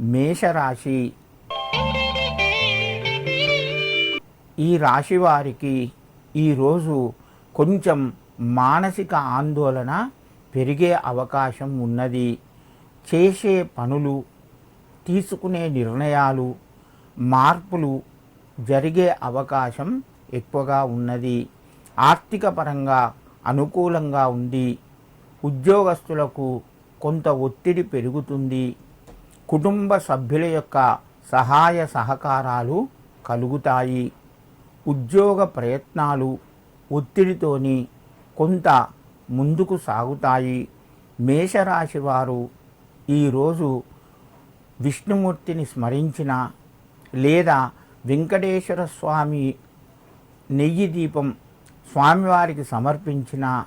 మేషరాశి. ఈ రాశి వారికి ఈరోజు కొంచెం మానసిక ఆందోళన పెరిగే అవకాశం ఉన్నది. చేసే పనులు తీసుకునే నిర్ణయాలు మార్పులు జరిగే అవకాశం ఎక్కువగా ఉన్నది. ఆర్థిక పరంగా అనుకూలంగా ఉంది. ఉద్యోగస్తులకు కొంత ఒత్తిడి పెరుగుతుంది. కుటుంబ సభ్యుల యొక్క సహాయ సహకారాలు కలుగుతాయి. ఉద్యోగ ప్రయత్నాలు ఒత్తిడితోని కొంత ముందుకు సాగుతాయి. మేషరాశి వారు ఈరోజు విష్ణుమూర్తిని స్మరించిన లేదా వెంకటేశ్వర స్వామి నెయ్యి దీపం స్వామివారికి సమర్పించిన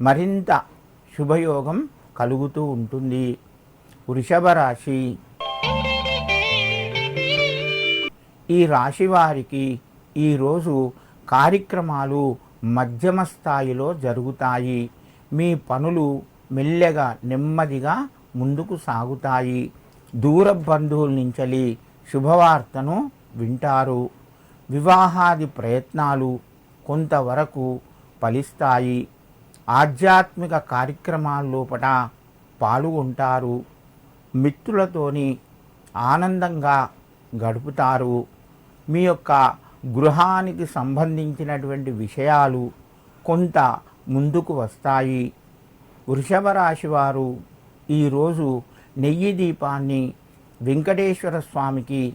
మరింత శుభయోగం కలుగుతూ ఉంటుంది. వృషభ రాశి ఈ రాశి వారికి ఈరోజు కార్యక్రమాలు మధ్యమ స్థాయిలో జరుగుతాయి. మీ పనులు మెల్లగా నెమ్మదిగా ముందుకు సాగుతాయి. దూర బంధువుల నుంచలి శుభవార్తను వింటారు. వివాహాది ప్రయత్నాలు కొంతవరకు ఫలిస్తాయి. ఆధ్యాత్మిక కార్యక్రమాల్లోపట పాల్గొంటారు. మిత్రులతోని ఆనందంగా గడుపుతారు. మీ యొక్క గృహానికి సంబంధించినటువంటి విషయాలు కొంత ముందుకు వస్తాయి. వృషభ రాశి వారు ఈరోజు నెయ్యి దీపాన్ని వెంకటేశ్వర స్వామికి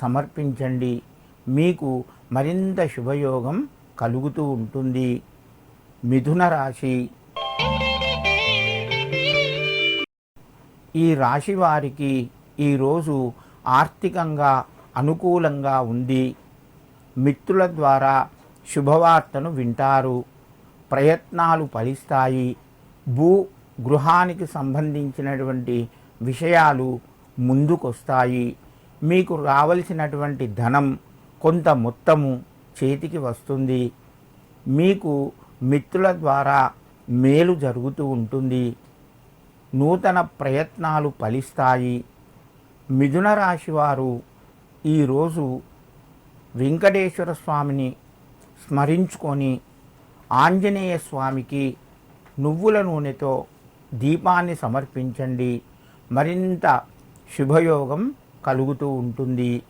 సమర్పించండి. మీకు మరింత శుభయోగం కలుగుతూ ఉంటుంది. మిథున రాశి ఈ రాశి వారికి ఈరోజు ఆర్థికంగా అనుకూలంగా ఉంది. మిత్రుల ద్వారా శుభవార్తను వింటారు. ప్రయత్నాలు ఫలిస్తాయి. భూ గృహానికి సంబంధించినటువంటి విషయాలు ముందుకొస్తాయి. మీకు రావలసినటువంటి ధనం కొంత మొత్తము చేతికి వస్తుంది. మీకు మిత్రుల ద్వారా మేలు జరుగుతూ ఉంటుంది. నూతన ప్రయత్నాలు ఫలిస్తాయి. మిథున రాశి వారు ఈరోజు వెంకటేశ్వర స్వామిని స్మరించుకొని ఆంజనేయ స్వామికి నువ్వుల నూనెతో దీపాన్ని సమర్పించండి. మరింత శుభయోగం కలుగుతూ ఉంటుంది.